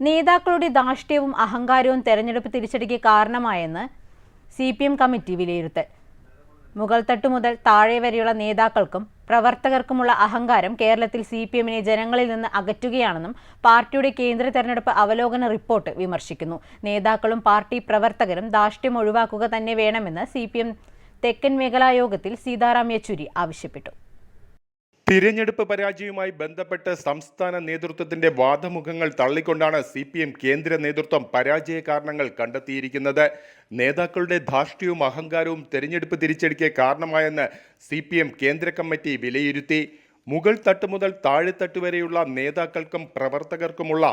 നേതാക്കളുടെ ധാർഷ്ട്യവും അഹങ്കാരവും തെരഞ്ഞെടുപ്പ് തിരിച്ചടിക്ക് കാരണമായെന്ന് സി പി എം കമ്മിറ്റി വിലയിരുത്തൽ. മുകൾ തട്ടു മുതൽ താഴെ വരെയുള്ള നേതാക്കൾക്കും പ്രവർത്തകർക്കുമുള്ള അഹങ്കാരം കേരളത്തിൽ സി പി എമ്മിനെ ജനങ്ങളിൽ നിന്ന് അകറ്റുകയാണെന്നും പാർട്ടിയുടെ കേന്ദ്ര തെരഞ്ഞെടുപ്പ് അവലോകന റിപ്പോർട്ട് വിമർശിക്കുന്നു. നേതാക്കളും പാർട്ടി പ്രവർത്തകരും ധാർഷ്ട്യം ഒഴിവാക്കുക തന്നെ വേണമെന്ന് സി തെക്കൻ മേഖലാ യോഗത്തിൽ സീതാറാം യെച്ചൂരി ആവശ്യപ്പെട്ടു. തിരഞ്ഞെടുപ്പ് പരാജയവുമായി ബന്ധപ്പെട്ട് സംസ്ഥാന നേതൃത്വത്തിന്റെ വാദമുഖങ്ങൾ തള്ളിക്കൊണ്ടാണ് സി പി എം കേന്ദ്ര നേതൃത്വം പരാജയ കാരണങ്ങൾ കണ്ടെത്തിയിരിക്കുന്നത്. നേതാക്കളുടെ ധാർഷ്ട്യവും അഹങ്കാരവും തിരഞ്ഞെടുപ്പ് തിരിച്ചടിക്ക് കാരണമായെന്ന് സി പി എം കേന്ദ്ര കമ്മിറ്റി വിലയിരുത്തി. മുകൾ തട്ട് മുതൽ താഴെത്തട്ട് വരെയുള്ള നേതാക്കൾക്കും പ്രവർത്തകർക്കുമുള്ള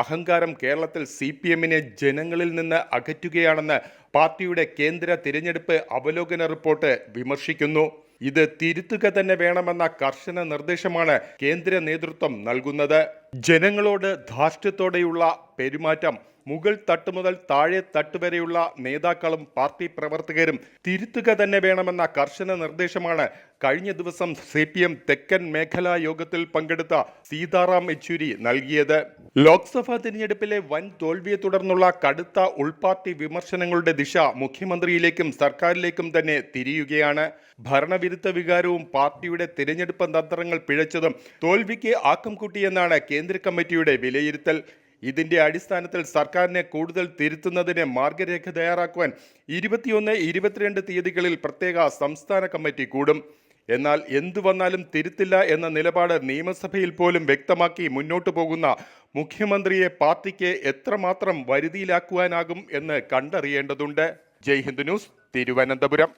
അഹങ്കാരം കേരളത്തിൽ സി പി എമ്മിനെ ജനങ്ങളിൽ നിന്ന് അകറ്റുകയാണെന്ന് പാർട്ടിയുടെ കേന്ദ്ര തിരഞ്ഞെടുപ്പ് അവലോകന റിപ്പോർട്ട് വിമർശിക്കുന്നു. ഇത് തിരുത്തുക തന്നെ വേണമെന്ന കർശന നിർദ്ദേശമാണ് കേന്ദ്ര നേതൃത്വം നൽകുന്നത്. ജനങ്ങളോട് ധാർഷ്ട്യത്തോടെയുള്ള പെരുമാറ്റം മുകൾ തട്ട് മുതൽ താഴെ തട്ട് വരെയുള്ള നേതാക്കളും പാർട്ടി പ്രവർത്തകരും തിരുത്തുക തന്നെ വേണമെന്ന കർശന നിർദ്ദേശമാണ് കഴിഞ്ഞ ദിവസം സി തെക്കൻ മേഖലാ യോഗത്തിൽ പങ്കെടുത്ത സീതാറാം യെച്ചൂരി നൽകിയത്. ലോക്സഭാ തിരഞ്ഞെടുപ്പിലെ വൻ തോൽവിയെ തുടർന്നുള്ള കടുത്ത ഉൾപാർട്ടി വിമർശനങ്ങളുടെ ദിശ മുഖ്യമന്ത്രിയിലേക്കും സർക്കാരിലേക്കും തന്നെ തിരിയുകയാണ്. ഭരണവിരുദ്ധ വികാരവും പാർട്ടിയുടെ തിരഞ്ഞെടുപ്പ് തന്ത്രങ്ങൾ പിഴച്ചതും തോൽവിക്ക് ആക്കം കൂട്ടിയെന്നാണ് കേന്ദ്ര കമ്മിറ്റിയുടെ വിലയിരുത്തൽ. ഇതിന്റെ അടിസ്ഥാനത്തിൽ സർക്കാരിനെ കൂടുതൽ തിരുത്തുന്നതിന് മാർഗരേഖ തയ്യാറാക്കുവാൻ ഇരുപത്തിയൊന്ന് ഇരുപത്തിരണ്ട് തീയതികളിൽ പ്രത്യേക സംസ്ഥാന കമ്മിറ്റി കൂടും. എന്നാൽ എന്തു വന്നാലും തിരുത്തില്ല എന്ന നിലപാട് നിയമസഭയിൽ പോലും വ്യക്തമാക്കി മുന്നോട്ടു പോകുന്ന മുഖ്യമന്ത്രിയെ പാർട്ടിക്ക് എത്രമാത്രം വരുതിയിലാക്കുവാനാകും എന്ന് കണ്ടറിയേണ്ടതുണ്ട്. ജയ് ഹിന്ദ് ന്യൂസ് തിരുവനന്തപുരം.